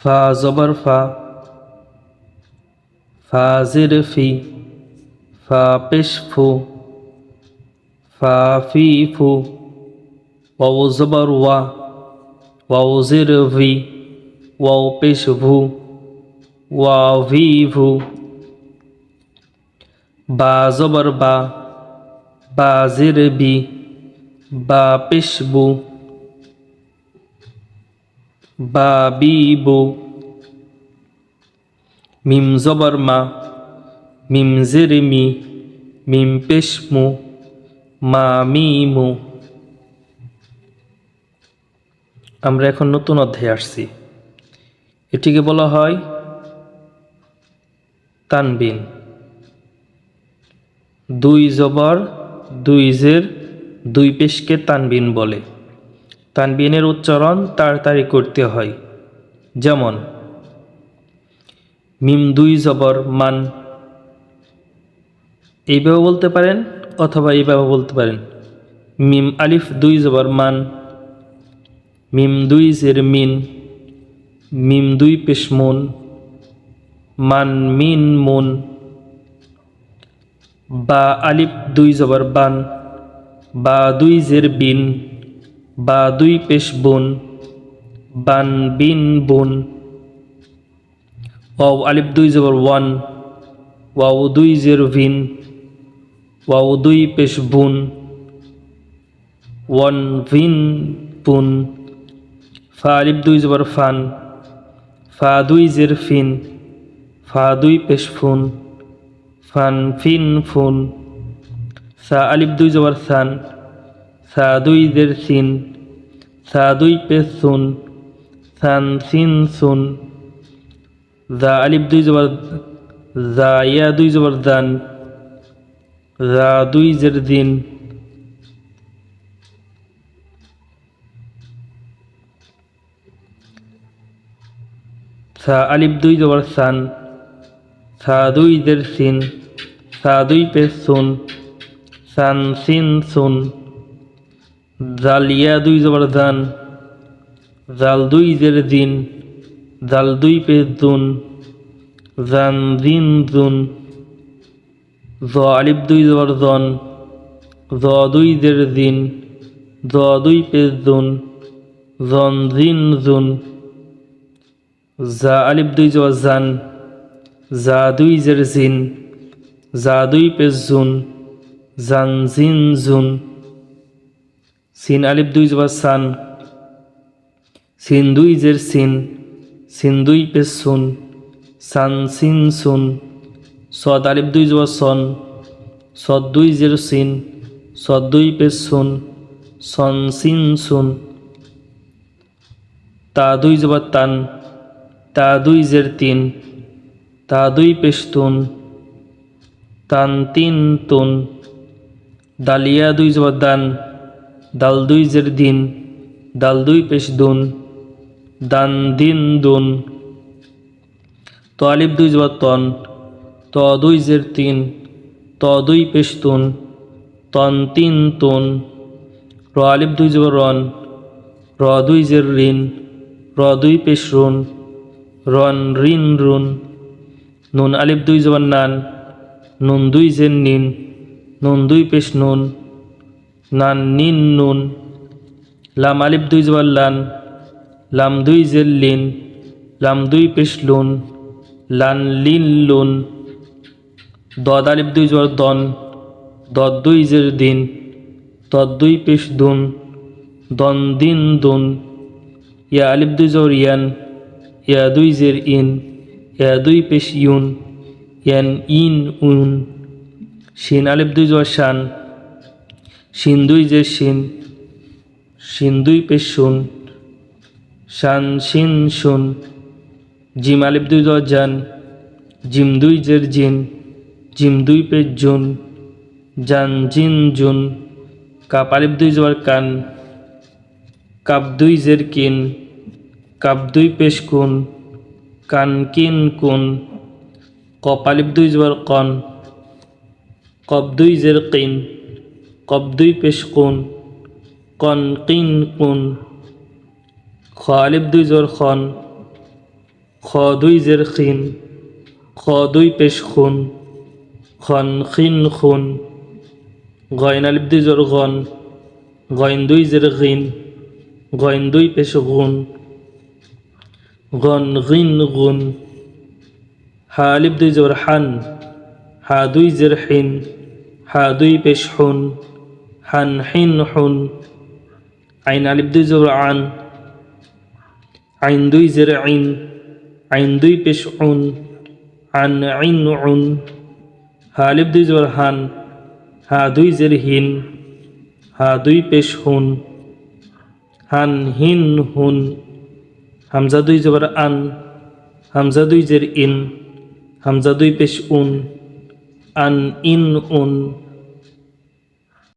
ফা জবর ফা ফা জির ফি, ফা পেশ ফু, ফা ফি ফু, ওয়াও জবর ওয়া, ওয়াও জির ওয়াও পেশ ওয়া ভি বা জবর বা বা জির বি পেশ বা বি বু মিম জবর মা মিম জির মি মিম। পেশ মু মা মি আমরা এখন নতুন অধ্যায়ে আসছি। এটিকে বলা হয় তানবিন। দুই জবর, দুই জের, দুই পেশকে তানবিন বলে। তানবিনের উচ্চারণ তাড়াতাড়ি করতে হয়। যেমন, মিম দুই জবর মান। এইভাবে বলতে পারেন অথবা এইভাবে বলতে পারেন। মিম আলিফ দুই জবর মান। মিম দুই জের মিন। মিম দুই পেশ মুন। মান মিন মুন। বা আলিফ দুই জবর বান। বা দুই জের বিন। বা দুই পেশ বুন, বান বিন বুন। ওয়াও আলিফ দুই জবর ওয়ান, ওয়াও দুই জের ভিন, ওয়াও দুই পেশ বুন, ওয়ান ভিন পুন ফা আলিফ দুই জবর ফান, ফা দুই জের ফিন, ফা দুই পেশ ফুন, ফান ফিন ফুন। সা আলিফ দুই জবর সান, সা দুই জের সিন। সা দুই পেশ সুন জা আলিফ দুই জবর, জা ইয়া দুই জবর দান, জা দুই জের দিন। সা আলিফ দুই জবর সান, সা দুই জের সিন, সা দুই সুন সান সিন সুন। জাল ইয়া দুই জবর দান জাল দুই জের দিন জাল দুই পেশ দুন, জান দিন জুন জ আলিফ দুই জবর জন, জ দুই জের দিন জ দুই পেশ দুন, জন জিন জুন জা আলিফ দুই জবর জান, জা দুই জের জিন, জা দুই পেশ জুন জান জিন জুন সিন আলিফ দুই জবর সান। সিন দুই জের সিন। সিন দুই পেশ সুন। সান সিন সুন। সদ আলিফ দুই জবর সন। সদ দুই জের সিন। সদ দুই পেশ সুন। সন সিন সুন। তা দুই জবর তান। তা দুই জের তিন। তা দুই পেশ তুন। তান তিন দালিয়া দুই জবর দান। দাল দুই জের দিন, দাল দুই পেশ দুন, দান দিন দুন। ত আলিফ দুই জবর তন, ত দুই জের তিন, ত দুই পেশ তুন, তন তিন তুন। র আলিফ দুই জবর রন, র দুই জের ঋণ, র দুই পেশ রুন, রন ঋণ রুন। নুন আলিফ দুই জবর নান, নুন দুই জের নিন, নুন দুই পেশ নুন। নান নিন নুন, লাম আলিফ দুই লান, লাম দুই জের লিন, লাম দুই পেশ লুন, লান লিন দদ আলিফ দুই জবর দন, দদ দুই জের দিন, দদ দুই পেশ দুন, দন দিন দুন, ইয়া আলিফ দুই জবর ইয়ান, ইয়া দুই জের ইন, ইয়া দুই পেশ ইউন, ইয়ান ইন উন, শিন আলিফ দুই জবর শান। জের শিন শিন দুই পেশ শুন, শান শিন শুন জিম আলিফ দুই জান জিম দুই জের জিন জিম দুই পেশ জুন, জান জিন জুন কাপ আলিফ দুই জবর কান কাপ দুই জের কিন কাপ দুই পেশ কুন, কান কিন কুন কপ আলিফ দুই জবর কন কপ দুই জের কিন। কপ দুই পেশ কুন, কন কিন খ আলিফ দুই জবর খন খ দুই জের খিন খ দুই পেশ খুন, খন খিন গয়ন আলিফ দুই জোর গন, গয়ন দুই জের গিন গয়ন দুই পেশ গুন, গন গিন, হা আলিফ দুই জোর হান, হা দুই জের হিন হা দুই পেশ হুন হান হিন হুন, আইন আলিফ দুই জোর আন, আইন দুই জের আইন আইন দুই পেশ উন আন আইন উন, হা আলিফ দুই জোর হান, হা দুই জের হিন, হা দুই পেশ হুন, হান হিন হুন, হামজা দুই জবর আন, হামজা দুই জের ইন, হামজা দুই পেশ উন, আন ইন উন